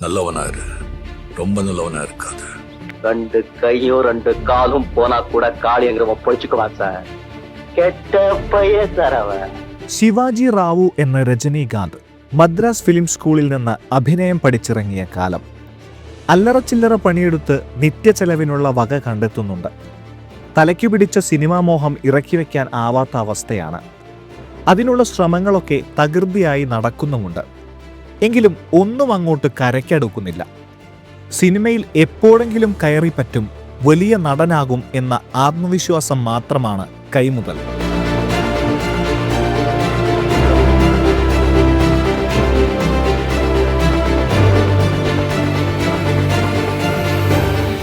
நல்லவனா இரு ரொம்ப நல்லவனா இருக்காது ரெண்டு கையும் ரெண்டு காலும் போனா கூட காளிங்கிறவன் பொழிச்சுக்குவான் சார் கெட்ட பையன் சார் அவன் ശിവാജി റാവു എന്ന രജനീകാന്ത് മദ്രാസ് ഫിലിം സ്കൂളിൽ നിന്ന് അഭിനയം പഠിച്ചിറങ്ങിയ കാലം അല്ലറ ചില്ലറ പണിയെടുത്ത് നിത്യചെലവിനുള്ള വക കണ്ടെത്തുന്നുണ്ട് തലയ്ക്കു പിടിച്ച സിനിമാ മോഹം ഇറക്കി വയ്ക്കാൻ ആവാത്ത അവസ്ഥയാണ് അതിനുള്ള ശ്രമങ്ങളൊക്കെ തകൃതിയായി നടക്കുന്നുമുണ്ട് എങ്കിലും ഒന്നും അങ്ങോട്ട് കരയ്ക്കടുക്കുന്നില്ല. സിനിമയിൽ എപ്പോഴെങ്കിലും കയറി പറ്റും വലിയ നടനാകും എന്ന ആത്മവിശ്വാസം മാത്രമാണ് കൈമുതൽ.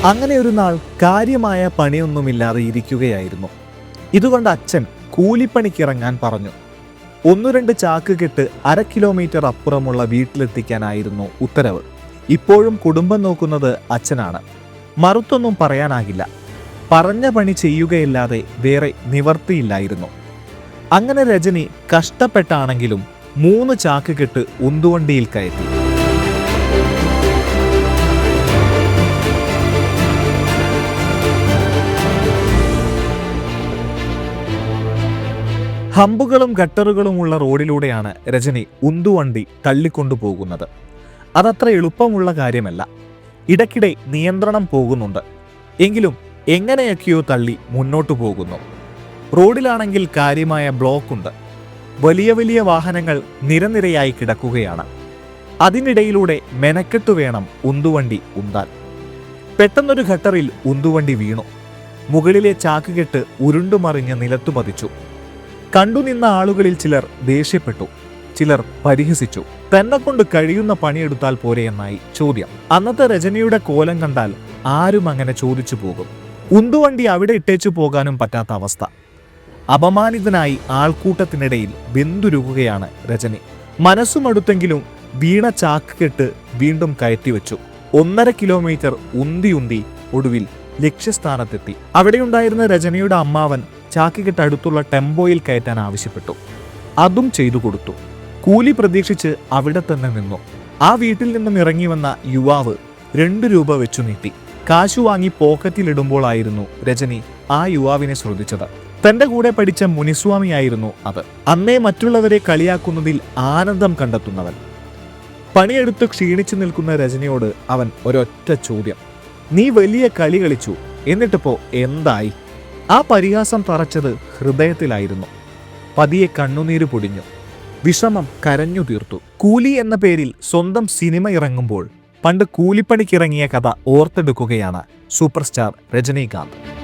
അങ്ങനെ ഒരു നാൾ കാര്യമായ പണിയൊന്നുമില്ലാതെ ഇരിക്കുകയായിരുന്നു. ഇതുകൊണ്ട് അച്ഛൻ കൂലിപ്പണിക്കിറങ്ങാൻ പറഞ്ഞു. ഒന്നു രണ്ട് ചാക്ക് കെട്ട് അര കിലോമീറ്റർ അപ്പുറമുള്ള വീട്ടിലെത്തിക്കാനായിരുന്നു ഉത്തരവ്. ഇപ്പോഴും കുടുംബം നോക്കുന്നത് അച്ഛനാണ്. മറുത്തൊന്നും പറയാനാകില്ല. പറഞ്ഞ പണി ചെയ്യുകയല്ലാതെ വേറെ നിവർത്തിയില്ലായിരുന്നു. അങ്ങനെ രജനി കഷ്ടപ്പെട്ടാണെങ്കിലും മൂന്ന് ചാക്ക് കെട്ട് ഉന്തുവണ്ടിയിൽ കയറ്റി. ഹമ്പുകളും ഗട്ടറുകളുമുള്ള റോഡിലൂടെയാണ് രജനി ഉന്തുവണ്ടി തള്ളിക്കൊണ്ടുപോകുന്നത്. അതത്ര എളുപ്പമുള്ള കാര്യമല്ല. ഇടയ്ക്കിടെ നിയന്ത്രണം പോകുന്നുണ്ട്. എങ്കിലും എങ്ങനെയൊക്കെയോ തള്ളി മുന്നോട്ടു പോകുന്നു. റോഡിലാണെങ്കിൽ കാര്യമായ ബ്ലോക്കുണ്ട്. വലിയ വലിയ വാഹനങ്ങൾ നിരനിരയായി കിടക്കുകയാണ്. അതിനിടയിലൂടെ മെനക്കെട്ടു വേണം ഉന്തുവണ്ടി ഉന്താൻ. പെട്ടെന്നൊരു ഘട്ടറിൽ ഉന്തുവണ്ടി വീണു. മുകളിലെ ചാക്കുകെട്ട് ഉരുണ്ടുമറിഞ്ഞ് നിലത്തു പതിച്ചു കണ്ടുനിന്ന ആളുകളിൽ ചിലർ ദേഷ്യപ്പെട്ടു. ചിലർ പരിഹസിച്ചു. തന്നെ കൊണ്ട് കഴിയുന്ന പണിയെടുത്താൽ പോരെ എന്നായി ചോദ്യം. അന്നത്തെ രജനിയുടെ കോലം കണ്ടാൽ ആരും അങ്ങനെ ചോദിച്ചു പോകും. ഉന്തുവണ്ടി അവിടെ ഇട്ടേച്ചു പോകാനും പറ്റാത്ത അവസ്ഥ. അപമാനിതനായി ആൾക്കൂട്ടത്തിനിടയിൽ ബിന്ദുരുകുകയാണ് രജനി. മനസ്സുമടുത്തെങ്കിലും വീണ ചാക്ക് കെട്ട് വീണ്ടും കയറ്റിവെച്ചു. ഒന്നര കിലോമീറ്റർ ഉന്തി ഒടുവിൽ ലക്ഷ്യസ്ഥാനത്തെത്തി. അവിടെയുണ്ടായിരുന്ന രജനിയുടെ അമ്മാവൻ ചാക്കുകെട്ട് അടുത്തുള്ള ടെമ്പോയിൽ കയറ്റാൻ ആവശ്യപ്പെട്ടു. അതും ചെയ്തു കൊടുത്തു. കൂലി പ്രതീക്ഷിച്ച് അവിടെ തന്നെ നിന്നു. ആ വീട്ടിൽ നിന്നും ഇറങ്ങി വന്ന യുവാവ് രണ്ട് രൂപ വെച്ചു നീട്ടി. കാശു വാങ്ങി പോക്കറ്റിലിടുമ്പോഴായിരുന്നു രജനി ആ യുവാവിനെ ശ്രദ്ധിച്ചത്. തന്റെ കൂടെ പഠിച്ച മുനിസ്വാമിയായിരുന്നു അത്. അന്നേ മറ്റുള്ളവരെ കളിയാക്കുന്നതിൽ ആനന്ദം കണ്ടെത്തുന്നവൻ. പണിയെടുത്ത് ക്ഷീണിച്ചു നിൽക്കുന്ന രജനിയോട് അവൻ ഒരൊറ്റ ചോദ്യം. നീ വലിയ കളി കളിച്ചു. എന്നിട്ടിപ്പോ എന്തായി? ആ പരിഹാസം തറച്ചത് ഹൃദയത്തിലായിരുന്നു. പതിയെ കണ്ണുനീര് പൊടിഞ്ഞു. വിഷമം കരഞ്ഞു തീർത്തു. കൂലി എന്ന പേരിൽ സ്വന്തം സിനിമ ഇറങ്ങുമ്പോൾ പണ്ട് കൂലിപ്പണിക്കിറങ്ങിയ കഥ ഓർത്തെടുക്കുകയാണ് സൂപ്പർ സ്റ്റാർ രജനീകാന്ത്.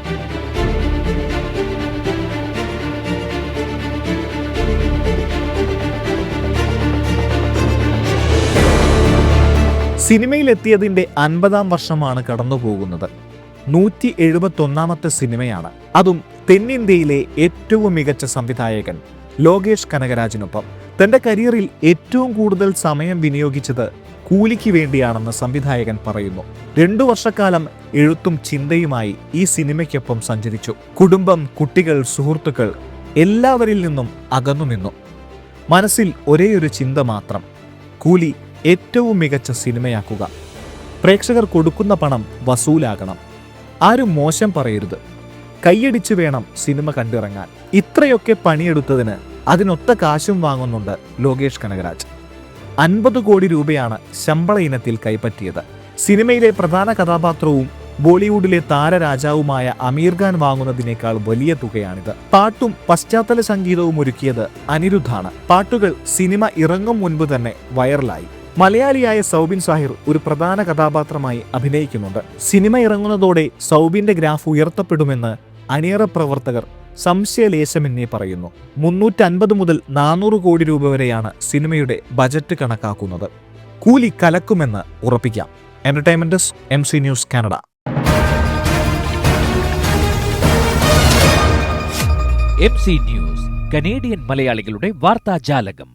സിനിമയിലെത്തിയതിന്റെ അൻപതാം വർഷമാണ് കടന്നുപോകുന്നത്. നൂറ്റി എഴുപത്തൊന്നാമത്തെ സിനിമയാണ്. അതും തെന്നിന്ത്യയിലെ ഏറ്റവും മികച്ച സംവിധായകൻ ലോകേഷ് കനകരാജിനൊപ്പം. തന്റെ കരിയറിൽ ഏറ്റവും കൂടുതൽ സമയം വിനിയോഗിച്ചത് കൂലിക്ക് വേണ്ടിയാണെന്ന് സംവിധായകൻ പറയുന്നു. രണ്ടു വർഷക്കാലം എഴുത്തും ചിന്തയുമായി ഈ സിനിമയ്ക്കൊപ്പം സഞ്ചരിച്ചു. കുടുംബം കുട്ടികൾ സുഹൃത്തുക്കൾ എല്ലാവരിൽ നിന്നും അകന്നു നിന്നു. മനസ്സിൽ ഒരേയൊരു ചിന്ത മാത്രം കൂലി ഏറ്റവും മികച്ച സിനിമയാക്കുക. പ്രേക്ഷകർ കൊടുക്കുന്ന പണം വസൂലാകണം. ആരും മോശം പറയരുത്. കൈയടിച്ചു വേണം സിനിമ കണ്ടിറങ്ങാൻ. ഇത്രയൊക്കെ പണിയെടുത്തതിന് അതിനൊത്ത കാശും വാങ്ങുന്നുണ്ട് ലോകേഷ് കനകരാജ്. അൻപത് കോടി രൂപയാണ് ശമ്പള ഇനത്തിൽ കൈപ്പറ്റിയത്. സിനിമയിലെ പ്രധാന കഥാപാത്രവും ബോളിവുഡിലെ താരരാജാവുമായ അമീർ ഖാൻ വാങ്ങുന്നതിനേക്കാൾ വലിയ തുകയാണിത്. പാട്ടും പശ്ചാത്തല സംഗീതവും ഒരുക്കിയത് അനിരുദ്ധാണ്. പാട്ടുകൾ സിനിമ ഇറങ്ങും മുൻപ് തന്നെ വൈറലായി. മലയാളിയായ സൗബിൻ സാഹിർ ഒരു പ്രധാന കഥാപാത്രമായി അഭിനയിക്കുന്നുണ്ട്. സിനിമ ഇറങ്ങുന്നതോടെ സൗബിന്റെ ഗ്രാഫ് ഉയർത്തപ്പെടുമെന്ന് അണിയറ പ്രവർത്തകർ സംശയലേശമെന്നേ പറയുന്നു. മുന്നൂറ്റൻപത് മുതൽ നാനൂറ് കോടി രൂപ വരെയാണ് സിനിമയുടെ ബജറ്റ് കണക്കാക്കുന്നത്. കൂലി കലക്കുമെന്ന് ഉറപ്പിക്കാം. Entertainment M C news Canada M C news Canadian മലയാളികളുടെ വാർത്താജാലകം.